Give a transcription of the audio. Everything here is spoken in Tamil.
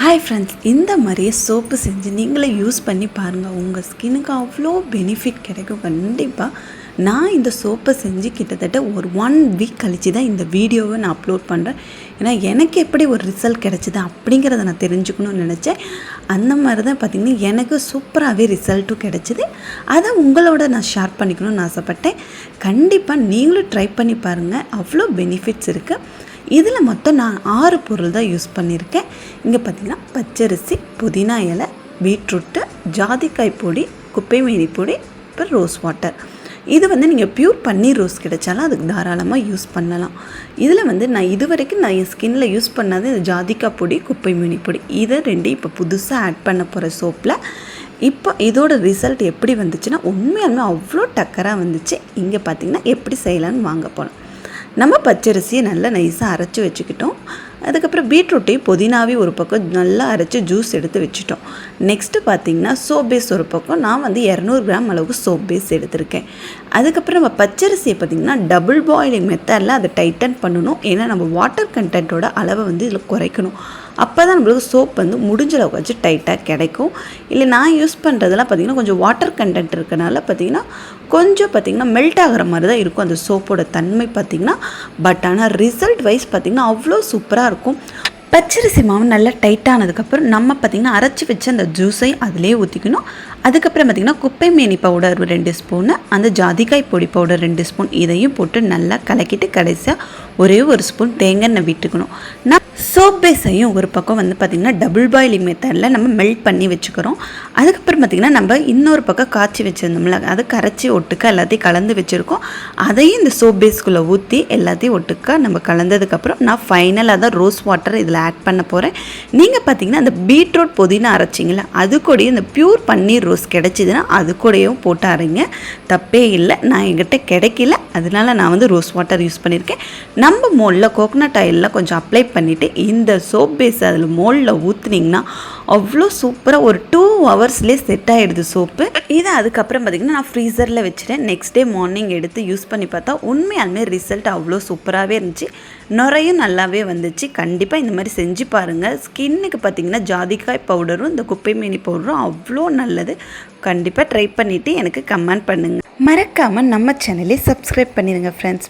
ஹாய் ஃப்ரெண்ட்ஸ் இந்த மாதிரியே சோப்பு செஞ்சு நீங்களே யூஸ் பண்ணி பாருங்கள் உங்கள் ஸ்கின்னுக்கு அவ்வளோ பெனிஃபிட் கிடைக்கும். கண்டிப்பாக நான் இந்த சோப்பை செஞ்சு கிட்டத்தட்ட ஒரு ஒன் வீக் கழித்து தான் இந்த வீடியோவை நான் அப்லோட் பண்ணுறேன் ஏன்னா எனக்கு எப்படி ஒரு ரிசல்ட் கிடைச்சிது அப்படிங்கிறத நான் தெரிஞ்சுக்கணும்னு நினச்சேன். அந்த மாதிரி தான் பார்த்திங்கன்னா எனக்கு சூப்பராகவே ரிசல்ட்டும் கிடைச்சிது. அதை உங்களோட நான் ஷேர் பண்ணிக்கணும்னு ஆசைப்பட்டேன். கண்டிப்பாக நீங்களும் ட்ரை பண்ணி பாருங்கள் அவ்வளோ பெனிஃபிட்ஸ் இருக்குது இதில் மொத்தம் நான் ஆறு பொருள் தான் யூஸ் பண்ணியிருக்கேன். இங்கே பார்த்தீங்கன்னா பச்சரிசி புதினா இலை பீட்ரூட்டு ஜாதிக்காய் பொடி குப்பைமேனி பொடி அப்புறம் ரோஸ் வாட்டர். இது வந்து நீங்கள் பியூர் பன்னீர் ரோஸ் கிடைச்சாலும் அதுக்கு தாராளமாக யூஸ் பண்ணலாம். இதில் வந்து நான் இது வரைக்கும் நான் என் ஸ்கின்னில் யூஸ் பண்ணது இந்த ஜாதிக்காய் பொடி குப்பை மீனி பொடி. இதை ரெண்டையும் இப்போ புதுசாக ஆட் பண்ண போகிற சோப்பில் இப்போ இதோட ரிசல்ட் எப்படி வந்துச்சுன்னா உண்மையாலுமே அவ்வளோ டக்கராக வந்துச்சு. இங்கே பார்த்தீங்கன்னா எப்படி செய்யலான்னு வாங்க போகலாம். நம்ம பச்சரிசியை நல்லா நைஸாக அரைச்சி வச்சுக்கிட்டோம். அதுக்கப்புறம் பீட்ரூட்டையும் புதினாவையும் ஒரு பக்கம் நல்லா அரைச்சி ஜூஸ் எடுத்து வச்சுட்டோம். நெக்ஸ்ட்டு பார்த்தீங்கன்னா சோப் பேஸ் ஒரு பக்கம். நான் வந்து இரநூறு கிராம் அளவுக்கு சோப் பேஸ் எடுத்திருக்கேன். அதுக்கப்புறம் நம்ம பச்சரிசியை பார்த்திங்கன்னா டபுள் பாயிலிங் மெத்தடில் அதை டைட்டன் பண்ணணும். ஏன்னா நம்ம வாட்டர் கண்டென்ட்டோட அளவை வந்து இதில் குறைக்கணும். அப்போ தான் நம்மளுக்கு சோப் வந்து முடிஞ்ச அளவுக்கு வச்சு டைட்டாக கிடைக்கும். இல்லை நான் யூஸ் பண்ணுறதெல்லாம் பார்த்திங்கன்னா கொஞ்சம் வாட்டர் கண்டென்ட் இருக்கனால பார்த்திங்கன்னா கொஞ்சம் பார்த்திங்கன்னா மெல்ட் ஆகிற மாதிரி தான் இருக்கும் அந்த சோப்போட தன்மை பார்த்திங்கன்னா பட் ஆனால் ரிசல்ட் வைஸ் பார்த்திங்கன்னா அவ்வளோ சூப்பராக இருக்கும். பச்சரிசி மாவு நல்லா டைட்டானதுக்கப்புறம் நம்ம பார்த்திங்கன்னா அரைச்சி வச்ச அந்த ஜூஸை அதிலே ஊற்றிக்கணும் அதுக்கப்புறம் பார்த்திங்கன்னா குப்பை மேனி பவுடர் ரெண்டு ஸ்பூனு அந்த ஜாதிக்காய் பொடி பவுடர் ரெண்டு ஸ்பூன் இதையும் போட்டு நல்லா கலக்கிட்டு கடைசியாக ஒரே ஒரு ஸ்பூன் தேங்காய் எண்ணெய் விட்டுக்கணும். நான் சோப் பேஸையும் ஒரு பக்கம் வந்து பார்த்திங்கன்னா டபுள் பாயிலிங் மெத்தடில் நம்ம மெல்ட் பண்ணி வச்சுக்கிறோம். அதுக்கப்புறம் பார்த்திங்கன்னா நம்ம இன்னொரு பக்கம் காய்ச்சி வச்சுருந்தோம்ல அதை கரைச்சி ஒட்டுக்க எல்லாத்தையும் கலந்து வச்சுருக்கோம். அதையும் இந்த சோப் பேஸ்க்குள்ளே ஊற்றி எல்லாத்தையும் ஒட்டுக்க நம்ம கலந்ததுக்கப்புறம் நான் ஃபைனலாக தான் ரோஸ் வாட்டர் இதில் ஆட் பண்ண போகிறேன் நீங்கள் பார்த்தீங்கன்னா அந்த பீட்ரூட் புதினா அரைச்சிங்களா அது கூடயும் இந்த பியூர் பன்னீர் ரோஸ் கிடைச்சிதுன்னா அது கூடயும் போட்டு அரைங்க. தப்பே இல்லை நான் என்கிட்ட கிடைக்கல அதனால நான் வந்து ரோஸ் வாட்டர் யூஸ் பண்ணியிருக்கேன். நம்ம மோலில் கோகனட் ஆயிலில் கொஞ்சம் அப்ளை பண்ணிவிட்டு இந்த சோப் பேஸ் அதில் மோலில் ஊற்றுனீங்கன்னா அவ்வளோ சூப்பராக ஒரு டூ ஹவர்ஸ்லேயே செட் ஆகிடுது சோப்பு இதை அதுக்கப்புறம் பார்த்திங்கன்னா நான் ஃப்ரீசரில் வச்சுட்டேன். நெக்ஸ்ட் டே மார்னிங் எடுத்து யூஸ் பண்ணி பார்த்தா உண்மையாலுமே ரிசல்ட் அவ்வளோ சூப்பராகவே இருந்துச்சு. நுரையும் நல்லாவே வந்துச்சு. கண்டிப்பாக இந்த மாதிரி செஞ்சு பாருங்கள் ஸ்கின்னுக்கு பார்த்திங்கன்னா ஜாதிக்காய் பவுடரும் இந்த குப்பை மீனி பவுடரும் அவ்வளோ நல்லது. கண்டிப்பாக ட்ரை பண்ணிவிட்டு எனக்கு கமெண்ட் பண்ணுங்கள் மறக்காமல் நம்ம சேனலே சப்ஸ்கிரைப் பண்ணிடுங்க ஃப்ரெண்ட்ஸ்